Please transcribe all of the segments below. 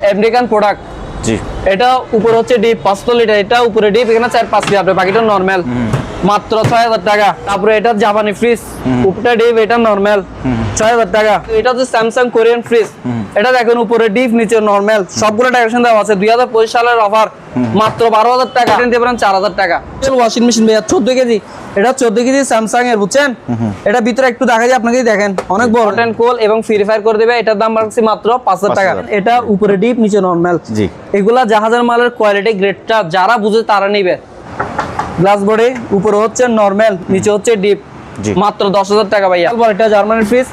American product জি। এটা উপরে হচ্ছে ডিপ পাঁচশো লিটার এটা উপরে ডিপ এখানে চার পাঁচ লিটার বাকিটা নর্মাল মাত্র ছয় হাজার টাকা। তারপরে এটা জাপানি ফ্রিজ উপরে ডিপ এটা নর্মাল ছয় হাজার টাকা। এটা হচ্ছে স্যামসাং কোরিয়ান ফ্রিজ এটা দেখেন উপরে ডিপ নিচে নর্মাল সবগুলো ডেকোরেশন দেওয়া আছে। দুই হাজার পঁচিশ সালের অফার মাত্র বারো হাজার টাকা। দিতে পারেন চার হাজার টাকা। ওয়াশিং মেশিন ভাইয়া চোদ্দ কেজি। এটা চোদ্দ কেজি স্যামসাং এর বুঝছেন? এটা ভিতরে একটু দেখা যায় আপনাকে দেখেন। অনেক বড়। টেন কোল এবং ফ্রি ফায়ার করে দেবে। এটার দাম রাখছি মাত্র পাঁচ হাজার টাকা। এটা উপরে ডিপ নিচে নর্মাল এগুলা জাহাজের মালের কোয়ালিটি গ্রেডটা যারা বুঝে তারা নিবে। গ্লাস বডি উপরে হচ্ছে নর্মাল নিচে হচ্ছে ডিপ জি। মাত্র দশ হাজার টাকা ভাইয়া। এটা জার্মানির ফ্রিজ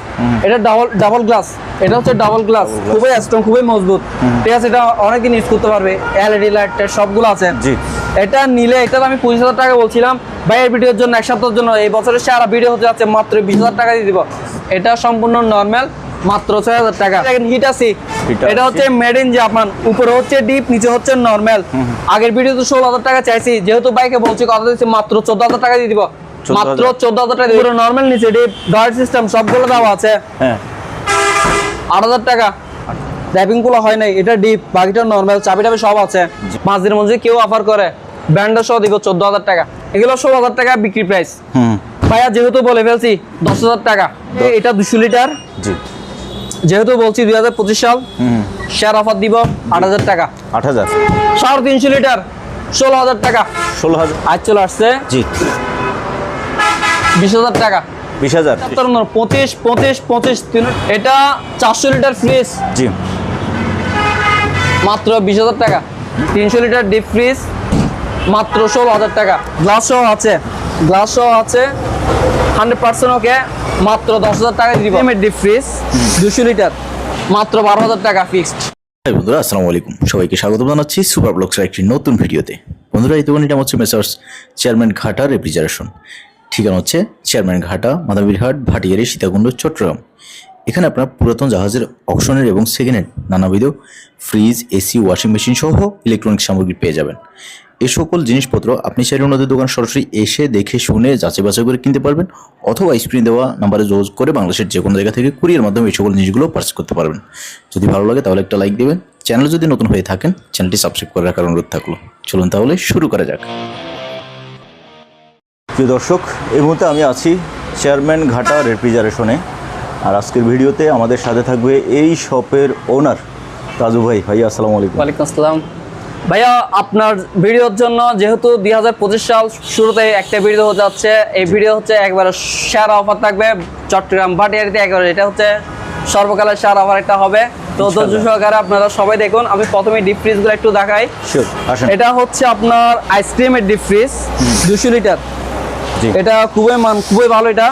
এটা ডাবল ডাবল গ্লাস এটা হচ্ছে ডাবল গ্লাস খুবই স্ট্রং খুবই মজবুত। ঠিক আছে এটা অনেকদিন ইউজ করতে পারবে। এলইডি লাইট সবগুলো আছে। জি। এটা নিলে এটা আমি পঁচিশ হাজার টাকা বলছিলাম। ভাইয়ের ভিডিওর জন্য এক সপ্তাহের জন্য এই বছরের সারা ভিডিও হতে যাচ্ছে মাত্র বিশ হাজার টাকা দিয়ে দিব। এটা সম্পূর্ণ নর্মাল মাত্র ছয় হাজার টাকা হিট আছে। এটা হচ্ছে মেড ইন জাপান উপরে হচ্ছে ডিপ নিচে হচ্ছে নর্মাল আগের ভিডিও তো ষোলো হাজার টাকা চাইছি। যেহেতু বাইকে বলছি কথা দিচ্ছি মাত্র চোদ্দ হাজার টাকা দিয়ে দিব। মাত্র চোদ্দ হাজার টাকা পুরো নর্মাল নিচে ডিপ গার্ড সিস্টেম সবগুলো দেওয়া আছে। হ্যাঁ। আট হাজার টাকা। র্যাপিংগুলো হয় নাই। এটা ডিপ বাকিটা নর্মাল চাবি টাবি সব আছে। পাঁচ দিনের মধ্যে কেউ অফার করে। ব্যান্ডের সহ দিব চোদ্দ হাজার টাকা। এগুলো ষোলো হাজার টাকা বিক্রি প্রাইস হুম। ভাইয়া যেহেতু বলে ফেলছি দশ হাজার টাকা। এটা দুশো লিটার। জি। যেহেতু বলছি দুই হাজার পঁচিশ সাল শেয়ার অফার দিব আট হাজার টাকা। আট হাজার। সাড়ে তিনশো লিটার ষোলো হাজার টাকা। ষোলো হাজার। আজ চলে আসছে জি। বিশ হাজার টাকা। বিশ হাজার। পঁচিশ পঁচিশ পঁচিশ এটা চারশো লিটার ফ্রিজ জি। মাত্র বিশ হাজার টাকা। তিনশো লিটার ডিপ ফ্রিজ মাত্র ষোলো হাজার টাকা। গ্লাস সহ আছে। গ্লাস সহ আছে। হান্ড্রেড পার্সেন্ট ওকে মাত্র দশ হাজার টাকা দিব। ডিপ ফ্রিজ দুশো লিটার মাত্র বারো হাজার টাকা ফিক্সড বন্ধুরা আসসালামু আলাইকুম। সবাইকে স্বাগত জানাচ্ছি সুপার ব্লগসের একটি নতুন ভিডিওতে। বন্ধুরা এই দোকানটি হচ্ছে মেসার্স চেয়ারম্যান ঘাটা রেফ্রিজারেশন ঠিকানা হচ্ছে চেয়ারম্যান ঘাটা মাদাবিরহাট ভাটিয়ারি সীতাকুণ্ড চট্টগ্রাম। এখানে আপনার পুরাতন জাহাজের অকশনের এবং সেকেন্ড হ্যান্ড নানাবিধ ফ্রিজ এসি ওয়াশিং মেশিন সহ ইলেকট্রনিক সামগ্রী পেয়ে যাবেন। এই সকল জিনিসপত্র আপনি চাইলে ওনাদের দোকান সরাসরি এসে দেখে শুনে যাচাই বাছাই করে কিনতে পারবেন, অথবা স্ক্রিনে দেওয়া নাম্বারে যোগাযোগ করে বাংলাদেশের যে কোনো জায়গা থেকে কুরিয়ার মাধ্যমে এই সকল জিনিসগুলো পার্চেস করতে পারবেন। যদি ভালো লাগে তাহলে একটা লাইক দেবেন। চ্যানেল যদি নতুন হয়ে থাকেন চ্যানেলটি সাবস্ক্রাইব করে রাখার অনুরোধ থাকল। চলুন তাহলে শুরু করা যাক। প্রিয় দর্শক, এই মুহূর্তে আমি আছি চেয়ারম্যান ঘাটা রেফ্রিজারেশনে আর আজকের ভিডিওতে আমাদের সাথে থাকবে এই শপের ওনার রাজু ভাই। ভাই আসসালামু আলাইকুম। ওয়ালাইকুম আসসালাম। ভাইয়া আপনার ভিডিওর জন্য যেহেতু দুই হাজার পঁচিশ সাল শুরুতে একটা ভিডিও হতে যাচ্ছে এই ভিডিও হচ্ছে একবারে সেরা অফার থাকবে চট্টগ্রাম ভাটিয়ারিতে একবারে। এটা হচ্ছে সর্বকালের সেরা অফার একটা হবে। তো ধৈর্য সহকারে আপনারা সবাই দেখুন আমি প্রথমে ডিপ ফ্রিজগুলো একটু দেখাই। এটা হচ্ছে আপনার আইসক্রিমের ডিপ ফ্রিজ দুশো লিটার এটা খুবই মান খুবই ভালো এটা।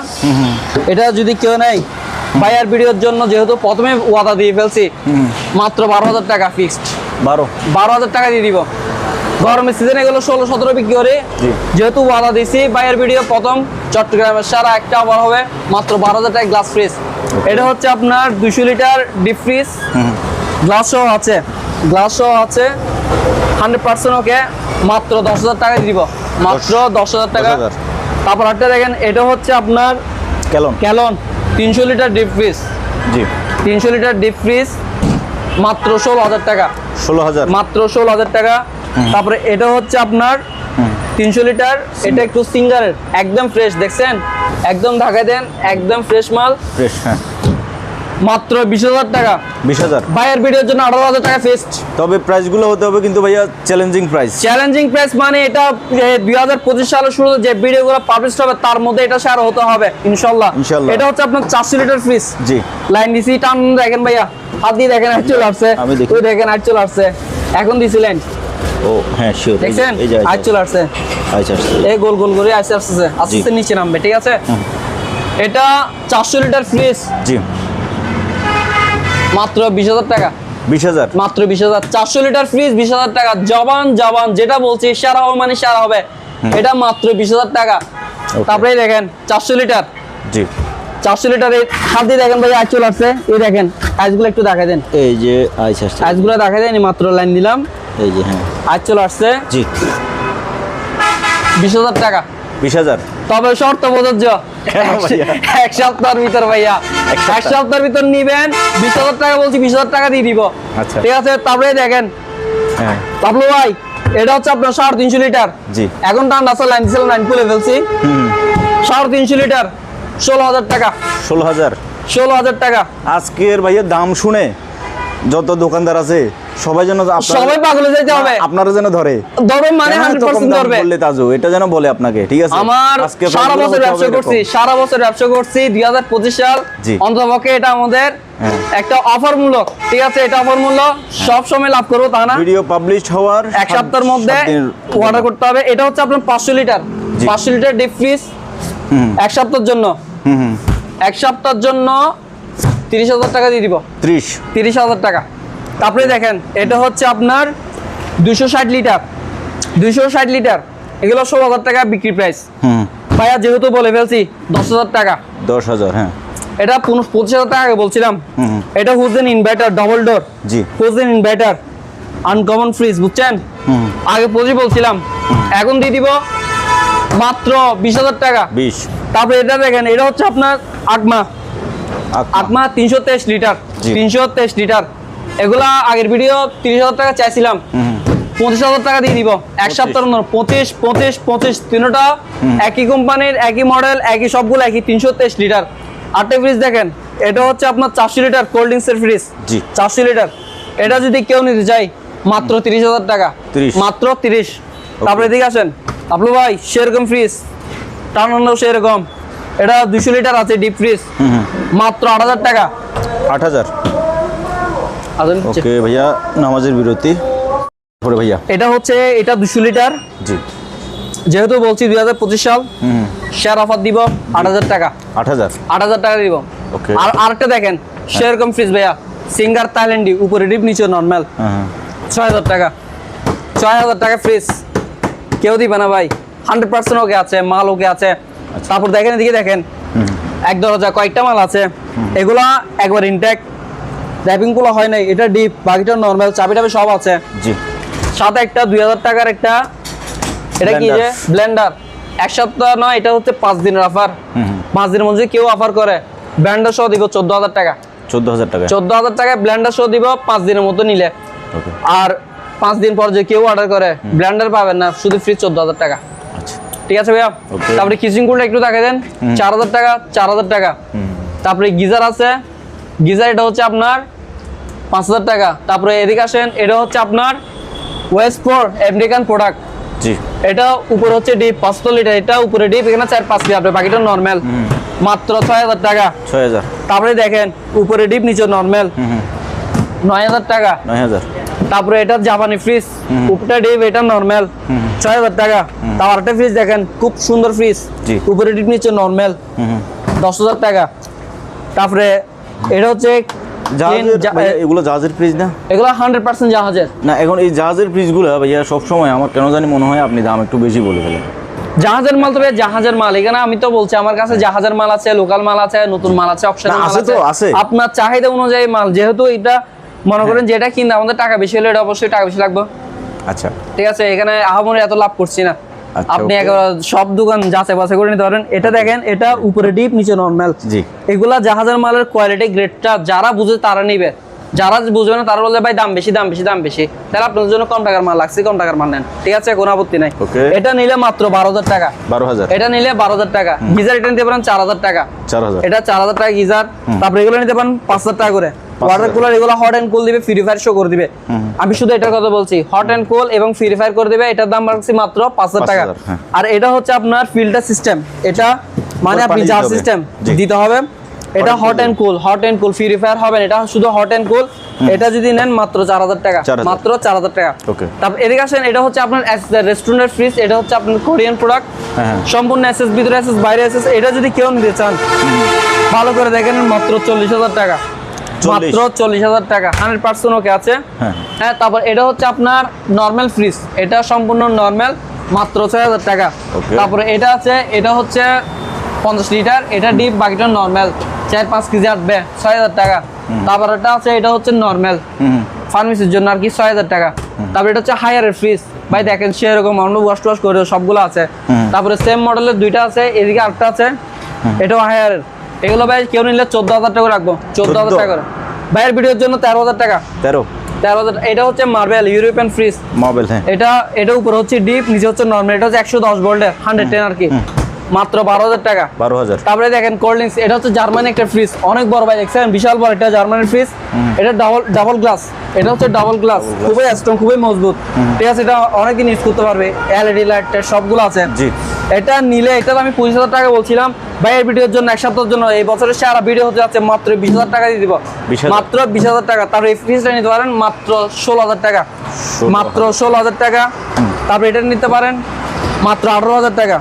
এটা যদি কেউ নেয় ভাইয়ার ভিডিওর জন্য যেহেতু প্রথমে ওয়াদা দিয়ে ফেলছি মাত্র বারো হাজার টাকা ফিক্সড বারো। বারো হাজার টাকা দিয়ে দিব। গরমের সিজনে এগুলো ষোলো সতেরো বিক্রি করে। যেহেতু ওয়াদা দিছি বাইরের ভিডিও প্রথম চট্টগ্রামের সারা একটা আবার হবে মাত্র বারো হাজার টাকা গ্লাস ফ্রিজ এটা হচ্ছে আপনার দুশো লিটার ডিপ ফ্রিজ গ্লাস সহ আছে। গ্লাস সহ আছে। হান্ড্রেড পার্সেন্ট ওকে মাত্র দশ হাজার টাকা দিব। মাত্র দশ হাজার টাকা। 10,000 তারপর একটা দেখেন এটা হচ্ছে আপনার কেলন ক্যালন তিনশো লিটার ডিপ ফ্রিজ জি। তিনশো লিটার ডিপ ফ্রিজ মাত্র ষোলো হাজার টাকা। ষোলো হাজার। মাত্র ষোলো হাজার টাকা। তারপরে এটা হচ্ছে আপনার তিনশো লিটার। এটা একটু সিঙ্গারের। একদম ফ্রেশ দেখছেন? একদম ঢাকায় দেন একদম ফ্রেশ মাল। ফ্রেশ হ্যাঁ। মাত্র বিশ হাজার টাকা। বিশ হাজার। ভাইয়ের ভিডিওর জন্য আঠারো হাজার টাকা ফিক্সড তবে প্রাইসগুলো হতে হবে কিন্তু ভাইয়া চ্যালেঞ্জিং প্রাইস চ্যালেঞ্জিং প্রাইস মানে এটা দুই হাজার পঁচিশ সালের শুরুতে যে ভিডিওগুলো পাবলিশ হবে তার মধ্যে এটা শেয়ার হতে হবে ইনশাল্লাহ। ইনশাল্লাহ। এটা হচ্ছে আপনার চারশো লিটার ফ্রিজ জি। লাইন দিছি টান দেখেন ভাইয়া। হাত দিয়ে দেখেন আট চলে আসছে। ওই দেখেন আট চলে আসছে। এখন দিছিলেন ও হ্যাঁ শিওর দেখছেন? আট চলে আসছে। আচ্ছা এই গোল গোল করে আস্তে আস্তে আস্তে নিচে নামবে ঠিক আছে? এটা চারশো লিটার ফ্রিজ জি। মাত্র বিশ হাজার টাকা। বিশ হাজার? মাত্র বিশ হাজার। চারশো লিটার ফ্রিজ বিশ হাজার টাকা। জবান জবান যেটা বলছি সারা হবে মানে সারা হবে। এটা মাত্র বিশ হাজার টাকা। তারপরে দেখেন চারশো লিটার। জি। চারশো লিটার এই হাত দিয়ে দেখেন ভাই আজ চলে আসছে। এই দেখেন আইসগুলো একটু দেখা দেন। এই যে আচ্ছা আচ্ছা আইসগুলো দেখা দেন মাত্র লাইন দিলাম। এই যে হ্যাঁ। আজ চলে আসছে। জি। বিশ হাজার টাকা। বিশ হাজার। তবে শর্ত প্রযোজ্য। এক সপ্তাহের ভিতর ভাইয়া। এক সপ্তাহের ভিতর নিবেন বিশ হাজার টাকা বলছি বিশ হাজার টাকা দিয়ে দিব। আচ্ছা। ঠিক আছে তারপরে দেখেন। হ্যাঁ। বাবলু ভাই এটা হচ্ছে আপনার সাড়ে তিনশো লিটার। জি। এখন ঠান্ডা আছে লাইন দিয়েছিল লাইন খুলে ফেলছি। সাড়ে তিনশো লিটার ষোলো হাজার টাকা। ষোলো হাজার। ষোলো হাজার টাকা। আজকের ভাইয়া দাম শুনে যত দোকানদার আছে সবাই যেন সবাই পাগলে যেতে হবে। আপনারা যেন ধরে। ধরবেন মানে কেন হান্ড্রেড এত কম পার্সেন্ট দাম ধরবে। বললে তাজু? এটা যেন বলে আপনাকে ঠিক আছে? আমার সারা বছর ব্যবসা করছি সারা বছর ব্যবসা করছি দুই হাজার পঁচিশ সাল। জি। অন্তপক্ষে এটা আমাদের হ্যাঁ। একটা অফার মূল্য ঠিক আছে? এটা অফার মূল্য সব সময় লাভ করব তা না? ভিডিও পাবলিশ হওয়ার এক সপ্তাহের মধ্যে অর্ডার করতে হবে। এটা হচ্ছে আপনার পাঁচশো লিটার। জি। পাঁচশো লিটার ডিপ ফ্রিজ এক সপ্তাহের জন্য। হুম হুম। এক সপ্তাহের জন্য তিরিশ হাজার টাকা দিয়ে দিব। ত্রিশ। তিরিশ হাজার টাকা। তারপরে দেখেন এটা হচ্ছে আপনার দুশো ষাট লিটার। দুশো ষাট লিটার এগুলো ষোলো হাজার টাকা বিক্রি প্রাইস হুম। ভাইয়া যেহেতু বলে ফেলছি দশ হাজার টাকা। দশ হাজার হ্যাঁ। এটা পঁচিশ হাজার টাকা আগে বলছিলাম। এটা হুজেন ইনভার্টার ডবল ডোর জি। হুজেন ইনভার্টার আনকমন ফ্রিজ বুঝছেন? আগে পঁচিশ বলছিলাম। এখন দিয়ে দিব মাত্র বিশ হাজার টাকা। বিশ। তারপরে এটা দেখেন এটা হচ্ছে আপনার আটমা আক- আটমা তিনশো তেইশ লিটার তিনশো তেইশ লিটার। এগুলা আগের ভিডিও তিরিশ হাজার টাকা চাইছিলাম। পঁচিশ হাজার টাকা দিয়ে দিব। এক সপ্তাহের মধ্যে পঁচিশ পঁচিশ পঁচিশ তিনটা। একই কোম্পানির একই মডেল একই সবগুলো একই তিনশো তেইশ লিটার। আটটা ফ্রিজ দেখেন এটা হচ্ছে আপনার চারশো লিটার কোল্ড ড্রিঙ্কসের ফ্রিজ চারশো লিটার। এটা যদি কেউ নিতে চাই মাত্র তিরিশ হাজার টাকা। মাত্র তিরিশ। তারপরে এদিকে আসেন। আপনি ভাই সেরকম ফ্রিজ টানানো সেরকম। এটা দুশো লিটার আছে ডিপ ফ্রিজ মাত্র আট হাজার টাকা। আট হাজার। ওকে ভাইয়া নামাজের বিরতি। পরে ভাইয়া। এটা হচ্ছে এটা দুশো লিটার। জি। যেহেতু বলছি দুই হাজার পঁচিশ সাল। শেয়ার অফার দিব আট হাজার টাকা। আট হাজার। আট হাজার টাকা দিব। আর আরেকটা দেখেন সেরকম ফ্রিজ ভাইয়া। সিঙ্গার থাইল্যান্ডি উপরে ডিপ নিচে নর্মাল ছয় হাজার টাকা। ছয় হাজার টাকা ফ্রিজ কেউ দিবে না ভাই। হান্ড্রেড পার্সেন্ট ওকে আছে মাল ওকে আছে। তারপর দেখেন এদিকে দেখেন এক দরজা কয়েকটা মাল আছে। এগুলা একবার ইনটেক র্যাপিংগুলো হয় নাই এটা ডিপ বাকিটা নর্মাল চাবি টাবি সব আছে। জি। সাথে একটা দুই হাজার টাকার একটা এটা কি যে? ব্লেন্ডার এক সপ্তাহ নয় এটা হচ্ছে পাঁচ দিনের অফার। পাঁচ দিনের মধ্যে কেউ অফার করে ব্লেন্ডার সহ দিব চোদ্দ হাজার টাকা। চোদ্দ হাজার টাকা। চোদ্দ হাজার টাকায় ব্লেন্ডার সহ দিব পাঁচ দিনের মতো নিলে। আর পাঁচ দিন পর যে কেউ অর্ডার করে ব্লেন্ডার পাবেন না শুধু ফ্রি চোদ্দ হাজার টাকা। আচ্ছা ঠিক আছে ভাইয়া? তারপরে কিচিং কুলটা একটু দেখা দেন। চার হাজার টাকা চার হাজার টাকা। তারপরে গিজার আছে। গিজার এটা হচ্ছে আপনার পাঁচ হাজার টাকা। তারপরে এদিকে আসেন এটা হচ্ছে আপনার ওয়েস্ট ফোর আমেরিকান প্রোডাক্ট। জি। এটা উপরে হচ্ছে ডিপ পাঁচশো লিটার। এটা উপরে ডিপ এখানে চার পাঁচ লিটার। বাকিটা নর্মাল। মাত্র ছয় হাজার টাকা। ছয় হাজার। তারপরে দেখেন উপরে ডিপ নিচে নর্মাল। নয় হাজার টাকা। নয় হাজার। তারপরে এটা জাপানি ফ্রিজ উপরে ডিপ এটা নর্মাল ছয় হাজার টাকা। তারপর একটা ফ্রিজ দেখেন খুব সুন্দর ফ্রিজ উপরে ডিপ নিচে নর্মাল দশ হাজার টাকা। তারপরে এটা হচ্ছে জাহাজের এগুলো জাহাজের ফ্রিজ না? এগুলো হান্ড্রেড পার্সেন্ট জাহাজের। না এখন এই জাহাজের ফ্রিজগুলো ভাইয়া সবসময় আমার কেন জানি মনে হয় আপনি দাম একটু বেশি বলে ফেলেন। জাহাজের মাল তবে জাহাজের মাল। এখানে আমি তো বলছি আমার কাছে জাহাজের মাল আছে লোকাল মাল আছে নতুন মাল আছে অপশনাল না, মাল আছে আছে। তো, আছে। আপনার চাহিদা অনুযায়ী মাল যেহেতু এটা মনে করেন যেটা কিনতে আমাদের টাকা বেশি হলে এটা অবশ্যই টাকা বেশি লাগবে। আচ্ছা। ঠিক আছে এখানে আহামরি এত লাভ করছি না। আচ্ছা, আপনি একবার সব দোকান যাচাই বাছাই করে নিতে পারেন। এটা দেখেন এটা উপরে ডিপ নিচে নর্মাল। জি। এগুলা জাহাজের মালের কোয়ালিটি গ্রেডটা যারা বুঝে তারা নিবে। যারা বুঝবে না তারা বলবে ভাই দাম বেশি দাম বেশি দাম বেশি। তাহলে আপনাদের জন্য কম টাকার মাল লাগছে কম টাকার মাল নেন। ঠিক আছে কোনো আপত্তি নাই. এটা নিলে মাত্র বারো হাজার টাকা। বারো হাজার। এটা নিলে বারো হাজার টাকা। গিজার এটা নিতে পারেন চার হাজার টাকা। চার হাজার। এটা চার হাজার টাকা গিজার। তারপরে এগুলো নিতে পারেন পাঁচ হাজার টাকা করে। ওয়াটার কুলার এগুলো হট কুল দিবে ফ্রি ফায়ার শো করে দিবে। আমি শুধু এটার কথা বলছি হট কুল এবং ফ্রি ফায়ার করে দিবে এটার দাম রাখছি মাত্র পাঁচ হাজার টাকা। 5,000 হ্যাঁ। আর এটা হচ্ছে আপনার ফিল্টার সিস্টেম এটা মানে আপনি জার সিস্টেম দিতে হবে। এটা hot cool hot cool free fire হবে এটা শুধু হট কুল এটা যদি নেন মাত্র চার হাজার টাকা। মাত্র চার হাজার টাকা। তারপর এদিকে আসেন এটা হচ্ছে আপনার রেস্টুরেন্টের ফ্রিজ এটা হচ্ছে আপনার কোরিয়ান প্রোডাক্ট হ্যাঁ হ্যাঁ। সম্পূর্ণ এসএস ভিতরে এসএস বাইরে এসএস এটা যদি কেউ নিতে চান ভালো করে দেখেন মাত্র চল্লিশ হাজার টাকা। 40? মাত্র চল্লিশ হাজার টাকা। হান্ড্রেড পার্সেন্ট ওকে আছে। হ্যাঁ। হ্যাঁ তারপর এটা হচ্ছে আপনার নর্মাল ফ্রিজ। এটা সম্পূর্ণ নর্মাল মাত্র ছয় হাজার টাকা। তারপরে এটা আছে এটা হচ্ছে পঞ্চাশ লিটার। এটা ডিপ বাকিটা নর্মাল। চার পাঁচ কেজি আটবে ছয় হাজার টাকা। তারপর এটা আছে এটা হচ্ছে নর্মাল। ফার্মেসির জন্য আর কি ছয় হাজার টাকা। তারপরে এটা হচ্ছে হায়ারের ফ্রিজ। ভাই দেখেন সেরকম আমরা ওয়াশ টোয়াশ করে সবগুলো আছে। তারপরে সেম মডেলের দুইটা আছে এদিকে আরেকটা আছে। এটাও হায়ারের এগুলো ভাই কেউ নিলে চোদ্দ হাজার টাকা রাখব। চোদ্দ হাজার টাকা ভাইয়ের ভিডিওর জন্য তেরো হাজার টাকা। তেরো? তেরো হাজার এটা হচ্ছে মার্বেল ইউরোপিয়ান ফ্রিজ মার্বেল হ্যাঁ। এটা এটা উপরে হচ্ছে ডিপ নিচে হচ্ছে নর্মাল এটা হচ্ছে একশো দশ ভোল্টের হান্ড্রেড টেন আর কি। মাত্র বারো হাজার টাকা। বারো হাজার তারপরে দেখেন কোল্ড ড্রিঙ্কস এটা হচ্ছে জার্মানি একটা ফ্রিজ অনেক বড় ভাই দেখছেন? বিশাল বড় এটা জার্মানির ফ্রিজ এটা ডাবল ডাবল গ্লাস এটা হচ্ছে ডাবল গ্লাস খুবই স্ট্রং খুবই মজবুত। ঠিক আছে এটা অনেকদিন ইউজ করতে পারবে। এলইডি লাইট সবগুলো আছে। জি। এটা নিলে এটা আমি পঁচিশ হাজার টাকা বলছিলাম। ভাইয়ের ভিডিওর জন্য এক সপ্তাহের জন্য এই বছরের সারা ভিডিও হতে যাচ্ছে মাত্র বিশ হাজার টাকা দিয়ে দিব। মাত্র বিশ হাজার টাকা। তারপরে এই ফ্রিজটা নিতে পারেন মাত্র ষোলো হাজার টাকা। মাত্র ষোলো হাজার টাকা। তারপরে এটা নিতে পারেন মাত্র আঠারো হাজার টাকা।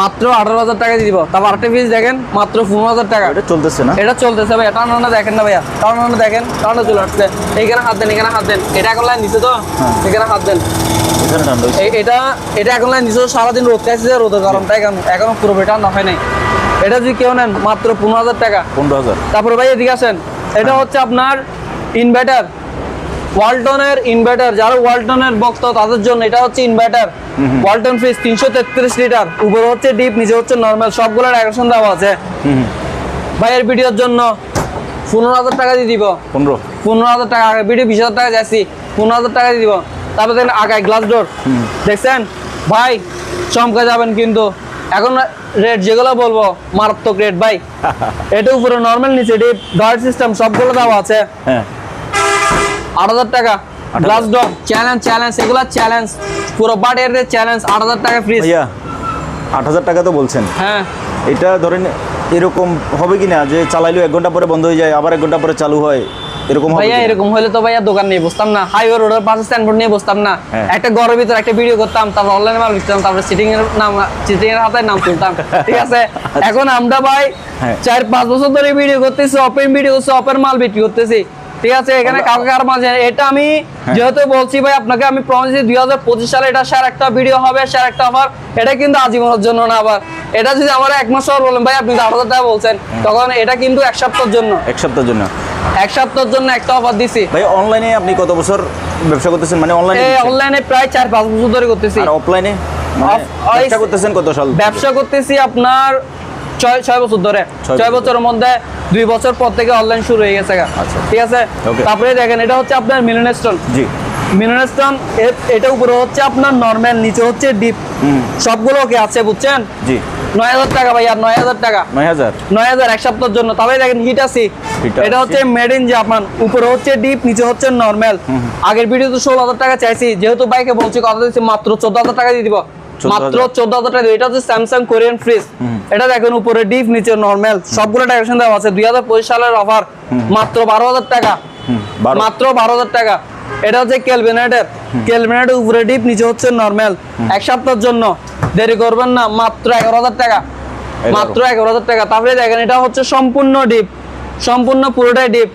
মাত্র আঠারো হাজার টাকা দিয়ে দিব। তারপর আরেকটা ফ্রিজ দেখেন মাত্র পনেরো হাজার টাকা। এটা চলতেছে না? এটা চলতেছে ভাইয়া টানা দেখেন না ভাইয়া টানা দেখেন টানা চলে আসছে। এইখানে হাত দেন এখানে হাত দেন। এটা এখন লাইন দিছে তো? এখানে হাত দেন। এটা এটা এখন লাইন দিছে সারাদিন রোদ খাইছে রোদের গরমটা এখন এখনও পুরো ঠান্ডা হয় নাই। এটা যদি কেউ নেন মাত্র পনেরো হাজার টাকা। পনেরো হাজার। তারপরে ভাই এদিকে আসেন এটা হচ্ছে আপনার ইনভার্টার ওয়ালটনের ইনভার্টার যারা ওয়ালটনের ভক্ত তাদের জন্য এটা হচ্ছে ইনভার্টার ওয়ালটন ফ্রিজ তিনশো তেত্রিশ লিটার উপরে হচ্ছে ডিপ নিচে হচ্ছে নর্মাল সবগুলোর অ্যাকশন দেওয়া আছে। ভাইয়ের ভিডিওর জন্য পনেরো হাজার টাকা দিয়ে দিব। পনেরো? পনেরো হাজার টাকা আগে ভিডিও বিশ হাজার টাকা যাচ্ছি পনেরো হাজার টাকা দিয়ে দিব। তারপরে দেখেন আগায় গ্লাস ডোর দেখছেন? ভাই চমকা যাবেন কিন্তু। এখন রেট যেগুলো বলব মারাত্মক রেট ভাই। এটা উপরে নর্মাল নিচে ডিপ গার্ড সিস্টেম সবগুলো দেওয়া আছে। হ্যাঁ। আট হাজার টাকা। গ্লাস চ্যালেঞ্জ চ্যালেঞ্জ এগুলো চ্যালেঞ্জ পুরো বাট এর চ্যালেঞ্জ আট হাজার টাকা ফ্রিজ আট হাজার টাকা তো বলছেন। হ্যাঁ। এটা ধরেন এরকম হবে কি না যে চালাইলেও এক ঘণ্টা পরে বন্ধ হয়ে যায় আবার এক ঘণ্টা পরে চালু হয় এরকম ভাইয়া এরকম হলে তো ভাইয়া দোকান নিয়ে বসতাম না হাইওয়ে রোডের পাশে স্ট্যান্ডবোর্ড নিয়ে বসতাম না। হ্যাঁ। একটা ঘরের ভিতরে একটা ভিডিও করতাম তারপর অনলাইনে মাল লিখতাম তারপরে সিটিং এর নাম সিটিং এর হাতে নাম তুলতাম ঠিক আছে? এখন আমরা ভাই হ্যাঁ। চার পাঁচ বছর ধরে ভিডিও করতেছি ওপেন ভিডিও করছি ওপেন মাল বিক্রি করতেছি। ঠিক আছে এখানে আমরা- কাউকে কার মাঝে? এটা আমি যেহেতু বলছি ভাই আপনাকে আমি প্রমিস দুই হাজার পঁচিশ সালে এটা স্যার একটা ভিডিও হবে স্যার একটা আমার এটা কিন্তু আজীবনের জন্য না আবার। এটা যদি আমার এক মাস পর বলেন ভাই আপনি আট হাজার টাকা বলছেন তখন এটা কিন্তু এক সপ্তাহের জন্য। এক সপ্তাহের জন্য। এক সপ্তাহের জন্য একটা অফার দিছি। ভাই অনলাইনে আপনি কত বছর ব্যবসা করতেছেন? মানে অনলাইনে এই অনলাইনে প্রায় চার পাঁচ বছর ধরে করতেছি। আর অফলাইনে ব্যবসা করতেছেন কত সাল ব্যবসা করতেছি আপনার ছয় ছয় বছর ধরে। ছয় বছরের মধ্যে দুই বছর পর থেকে অনলাইন শুরু হয়ে গেছে আচ্ছা। ঠিক আছে? তারপরে দেখেন এটা হচ্ছে আপনার মিলন স্টোন জি। মিলন এটা উপরে হচ্ছে আপনার নর্মাল নিচে হচ্ছে ডিপ সবগুলো ওকে আছে বুঝছেন? জি। নয় হাজার টাকা ভাই আর নয় হাজার টাকা। নয় হাজার। নয় হাজার এক সপ্তাহের জন্য। দেখেন হিট আছে। এটা হচ্ছে মেড ইন জাপান উপরে হচ্ছে ডিপ নিচে হচ্ছে নর্মাল আগের ভিডিও তো ষোলো হাজার টাকা চাইছি। যেহেতু বাইকে বলছি কথা দিচ্ছি মাত্র চোদ্দ হাজার টাকা দিয়ে দিব। 14,000 মাত্র চোদ্দ হাজার টাকা। এটা হচ্ছে স্যামসাং কোরিয়ান ফ্রিজ এটা দেখেন উপরে ডিপ নিচে নর্মাল সবগুলো ডাইরেকশন দেওয়া আছে। দুই হাজার পঁচিশ সালের অফার মাত্র বারো হাজার টাকা। মাত্র বারো হাজার টাকা। এটা হচ্ছে ক্যালভিনেটের ক্যালভিনেটের উপরে ডিপ নিচে হচ্ছে নর্মাল এক সপ্তাহের জন্য। দেরি করবেন না। মাত্র এগারো হাজার টাকা। মাত্র এগারো হাজার টাকা। তারপরে দেখেন এটা হচ্ছে সম্পূর্ণ ডিপ সম্পূর্ণ পুরোটাই ডিপ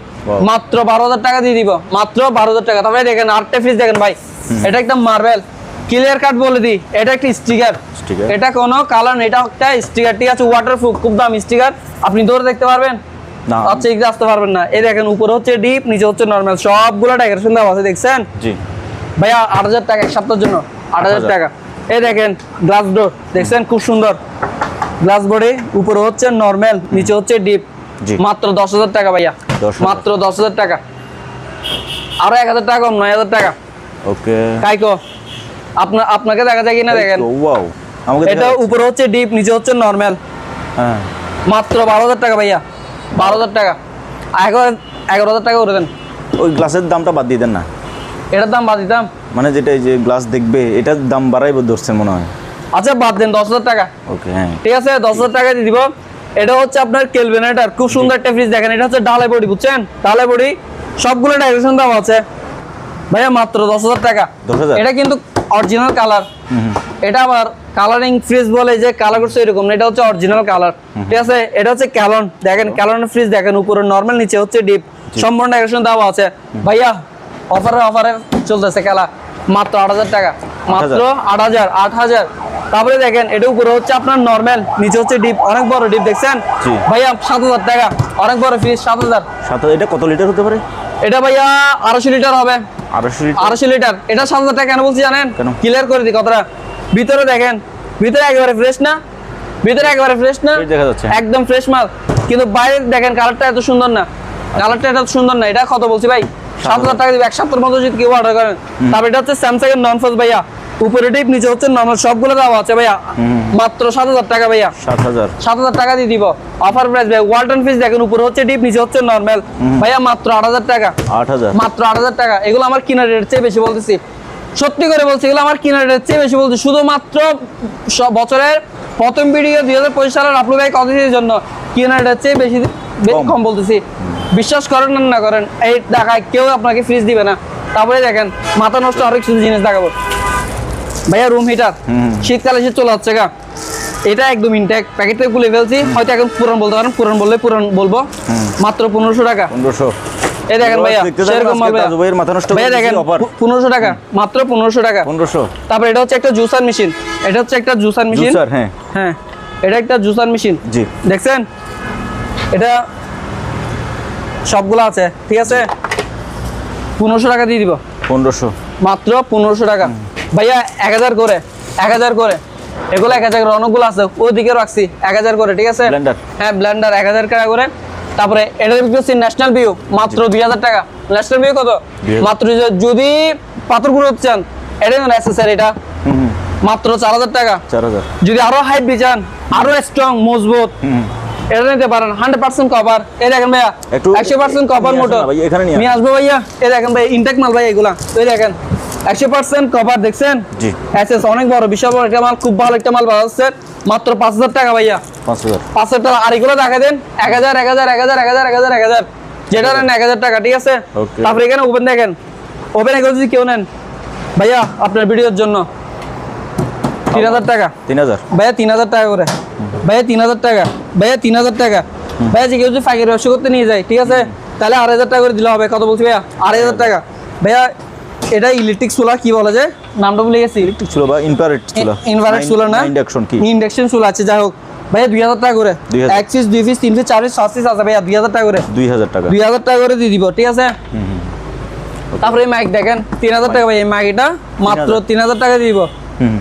মাত্র বারো হাজার টাকা দিয়ে দিব। মাত্র বারো হাজার টাকা। তারপরে দেখেন আটটা ফ্রিজ দেখেন ভাই। এটা একটা মার্বেল ক্লিয়ার কাট বলে দিই। এটা একটা স্টিকার? এটা কোনো কালার এটা একটা স্টিকার ঠিক আছে ওয়াটারপ্রুফ খুব দাম স্টিকার আপনি ধরে দেখতে পারবেন? না। আচ্ছা এদিকে আসতে পারবেন না। এই দেখেন উপরে হচ্ছে ডিপ নিচে হচ্ছে নর্মাল সবগুলো ডেকোরেশন দেওয়া আছে দেখছেন? জি। ভাইয়া আট হাজার টাকা এক সপ্তাহের জন্য। আট হাজার 8,000 টাকা। এই দেখেন গ্লাস ডোর দেখছেন? খুব সুন্দর। গ্লাস বোর্ডে উপরে হচ্ছে নর্মাল নিচে হচ্ছে ডিপ জি। মাত্র দশ হাজার টাকা ভাইয়া। 10,000 মাত্র দশ হাজার টাকা। আরও এক হাজার টাকা কম নয় হাজার টাকা। ওকে। কাইকো আপনার আপনাকে দেখা যায় কিনা দেখেন। ওয়াও আমাকে এটা উপরে হচ্ছে ডিপ নিচে হচ্ছে নর্মাল হ্যাঁ। মাত্র বারো হাজার টাকা ভাইয়া। বারো হাজার টাকা। এগারো এগারো হাজার টাকা করে দেন। ওই গ্লাসের দামটা বাদ দিয়ে দেন না। এটার দাম বাদ দিতাম। মানে যেটা এই যে গ্লাস দেখবে এটার দাম বাড়াই ধরছেন মনে হয়। আচ্ছা বাদ দেন দশ হাজার টাকা। ওকে হ্যাঁ। ঠিক আছে দশ হাজার টাকা দিয়ে দিব। এটা হচ্ছে আপনার কেলভেনেটার খুব সুন্দর একটা ফ্রিজ দেখেন। এটা হচ্ছে ডালাই বডি বুঝছেন? ডালাই বডি সবগুলো ডাইরেকশন দাম আছে। ভাইয়া মাত্র দশ হাজার টাকা। 10,000? এটা কিন্তু অরিজিনাল কালার এটা আবার কালারিং ফ্রিজ বলে যে কালার করছে এরকম না এটা হচ্ছে অরিজিনাল কালার ঠিক আছে? এটা হচ্ছে ক্যালন দেখেন ক্যালনের ফ্রিজ দেখেন উপরে নর্মাল নিচে হচ্ছে ডিপ সম্পূর্ণ ডাইরেকশন দেওয়া আছে। ভাইয়া অফারে অফারে চলতেছে খেলা। মাত্র আট হাজার টাকা। মাত্র আট হাজার। আট হাজার তারপরে দেখেন এটা উপরে হচ্ছে আপনার নর্মাল নিচে হচ্ছে ডিপ অনেক বড় ডিপ দেখছেন। ভাইয়া সাত হাজার টাকা। অনেক বড় ফ্রিজ সাত হাজার। সাত এটা কত লিটার হতে পারে? এটা ভাইয়া আড়াইশো লিটার হবে। আড়াইশো লিটার। এটা সাত হাজার টাকা কেন বলছি জানেন? কেন? ক্লিয়ার করে দিই কথাটা। ভিতরে দেখেন ভিতরে একেবারে ফ্রেশ না? ভিতরে একেবারে ফ্রেশ না? দেখা যাচ্ছে। একদম ফ্রেশ মাল। কিন্তু বাইরে দেখেন কালারটা এত সুন্দর না। কালারটা এত সুন্দর না। এটা কত বলছি ভাই? সাত হাজার। টাকা দিবে এক সপ্তাহের মতো যদি কেউ অর্ডার করেন। তারপর এটা হচ্ছে স্যামসাং এর নন ফোস ভাইয়া। উপরে টিপ নিচে হচ্ছে নর্মাল সবগুলো দেওয়া আছে ভাইয়া। মাত্র সাত হাজার টাকা ভাইয়া। সাত হাজার। সাত হাজার টাকা দিয়ে দিব। অফার প্রাইস ভাই ওয়ালটন ফিস দেখেন উপরে হচ্ছে ডিপ নিচে হচ্ছে নর্মাল ভাইয়া মাত্র আট হাজার টাকা। আট হাজার। মাত্র আট হাজার টাকা। এগুলো আমার কিনার রেট চেয়ে বেশি বলতেছি। সত্যি করে বলছি এগুলো আমার কিনার রেট চেয়ে বেশি বলছি। শুধুমাত্র বছরের প্রথম ভিডিও দুই হাজার পঁচিশ সালের আপলোড ভাই কতদিনের জন্য কিনার রেট চেয়ে বেশি বেশি কম। বলতেছি। বিশ্বাস করেন না করেন এই টাকায় কেউ আপনাকে ফ্রিজ দিবে না। তারপরে দেখেন মাথা নষ্ট আরও কিছু জিনিস দেখাবো। ভাইয়া রুম হিটার শীতকালে এসে চলে যাচ্ছে গা এটা একদম ইনটেক প্যাকেটটা খুলে ফেলছি। হয়তো এখন পুরান বলতে পারেন পুরান বললে পুরান বলব। মাত্র পনেরোশো টাকা। পনেরোশো। এই দেখেন ভাইয়া সেরকম ভাইয়া। দেখেন। পনেরোশো টাকা মাত্র পনেরোশো টাকা। পনেরোশো। তারপর এটা হচ্ছে একটা জুসার মেশিন এটা হচ্ছে একটা জুসার মেশিন জুসার হ্যাঁ। হ্যাঁ এটা একটা জুসার মেশিন জি। দেখছেন? এটা সবগুলো আছে ঠিক আছে? পনেরোশো টাকা দিয়ে দিব। পনেরোশো। মাত্র পনেরোশো টাকা। ভাইয়া এক হাজার করে এক হাজার করে। এগুলো এক হাজার করে অনেকগুলো আছে। ওইদিকে রাখছি এক হাজার করে ঠিক আছে? হ্যাঁ ব্লেন্ডার এক হাজার টাকা করে। তারপরে এটা বিক্রি ন্যাশনাল ভিউ মাত্র দুই হাজার টাকা। ন্যাশনাল ভিউ কত? মাত্র যদি পাথর গুঁড়ো চান এটা। নেসেসারি এটা মাত্র চার হাজার টাকা। যদি আরও হাইট চান আরও স্ট্রং মজবুত এটা নিতে পারেন হান্ড্রেড পার্সেন্ট কভার এই দেখেন ভাইয়া একশো পার্সেন্ট কভার মোটর নিয়ে আসব ভাইয়া। এই দেখেন ভাই ইনটেক মাল ভাই এগুলা। এই দেখেন। একশো পার্সেন্ট কভার দেখছেন? জি। এসএস অনেক বড় বিশাল বড় একটা মাল খুব ভালো একটা মাল বাজাচ্ছে মাত্র পাঁচ হাজার টাকা ভাইয়া। পাঁচ হাজার। টাকা আর এগুলো দেখা দেন এক হাজার এক হাজার এক হাজার এক হাজার এক হাজার এক হাজার। যেটা নেন এক হাজার টাকা ঠিক আছে. তারপরে এখানে ওপেন দেখেন। ওপেন এগুলো যদি কেউ নেন ভাইয়া আপনার ভিডিওর জন্য। তিন হাজার টাকা। তিন হাজার। ভাইয়া তিন হাজার টাকা করে। ভাইয়া তিন হাজার টাকা। ভাইয়া তিন হাজার টাকা। ভাইয়া যে কেউ যদি ফাঁকের ব্যবসা করতে নিয়ে যায় ঠিক আছে? তাহলে আড়াই হাজার টাকা করে দিলে হবে। কত বলছি ভাইয়া? আড়াই হাজার টাকা। ভাইয়া এটা ইলেকট্রিক চুলা কি বলা যায়? নামটা ভুলে গেছি। ছিল বা ইনফ্রারেড ছিল ইনভার্টার চুলা না? ইন্ডাকশন কি? ইন্ডাকশন চুলা আছে যাই হোক। ভাইয়া দুই হাজার টাকা করে। 2000 এক পিস দুই পিস তিন পিস চার পিস সাত পিস আছে ভাইয়া দুই হাজার টাকা করে। দুই হাজার টাকা। দুই হাজার টাকা করে দিয়ে দিব ঠিক আছে? তারপরে মাইক দেখেন তিন হাজার টাকা ভাই এই মাইক এটা মাত্র 3000 তিন হাজার টাকা দিয়ে দিব। হুম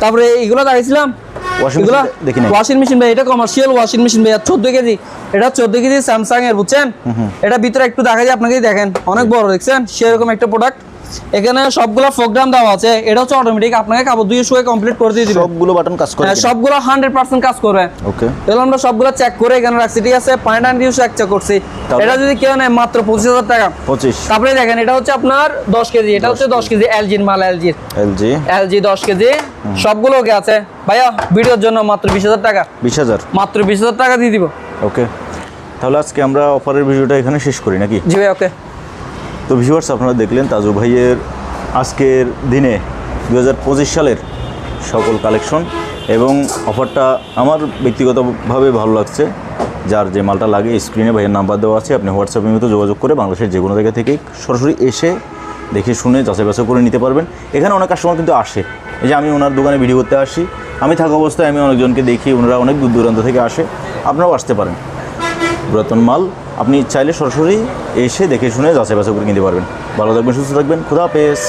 তারপরে এগুলো দেখাইছিলাম Washing এগুলো machine ওয়াশিং মেশিন ভাই এটা কমার্শিয়াল ওয়াশিং মেশিন ভাই চোদ্দ কেজি। এটা চোদ্দ কেজি স্যামসাং এর বুঝছেন? এটা ভিতরে একটু দেখা যায় আপনাকে দেখেন। অনেক বড় দেখছেন? সেরকম একটা প্রোডাক্ট এখানে সবগুলো প্রোগ্রাম দেওয়া আছে। এটা হচ্ছে অটোমেটিক আপনাকে কাপড় দুই শুয়ে কমপ্লিট করে দিয়ে দিবে। সবগুলো বাটন কাজ করে হ্যাঁ, সবগুলো হান্ড্রেড পার্সেন্ট কাজ করবে ওকে এগুলো আমরা সবগুলো চেক করে এখানে রাখছি ঠিক আছে? পয়েন্ট অ্যান্ড ইউজ চেক করছি। এটা যদি কেউ নেয় মাত্র পঁচিশ হাজার টাকা। পঁচিশ। তারপরে দেখেন এটা হচ্ছে আপনার দশ কেজি এটা হচ্ছে দশ কেজি। এলজির মাল এলজির এলজি এলজি দশ কেজি সবগুলো ওকে আছে। ভাইয়া ভিডিওর জন্য মাত্র বিশ হাজার টাকা। বিশ হাজার। মাত্র বিশ হাজার টাকা দিয়ে দিব। ওকে তাহলে আজকে আমরা অফারের ভিডিওটা এখানে শেষ করি নাকি? জি ভাই ওকে তো ভিউয়ার্স আপনারা দেখলেন তাজু ভাইয়ের আজকের দিনে দু হাজার পঁচিশ সালের সকল কালেকশন এবং অফারটা আমার ব্যক্তিগতভাবে ভালো লাগছে। যার যে মালটা লাগে, স্ক্রিনে ভাইয়ের নাম্বার দেওয়া আছে, আপনি হোয়াটসঅ্যাপের মতো যোগাযোগ করে বাংলাদেশের যে কোনো জায়গা থেকে সরাসরি এসে দেখে শুনে যাচাই বাছাই করে নিতে পারবেন। এখানে অনেক কাস্টমার কিন্তু আসে। এই যে আমি ওনার দোকানে ভিডিও করতে আসি, আমি থাকা অবস্থায় আমি অনেকজনকে দেখি, ওনারা অনেক দূর দূরান্ত থেকে আসে, আপনারাও আসতে পারেন। পুরাতন মাল, আপনি চাইলে সরাসরি এসে দেখে শুনে যাচাই বাছাই করে কিনতে পারবেন। ভালো থাকবেন সুস্থ থাকবেন। খুদা হাফেজ।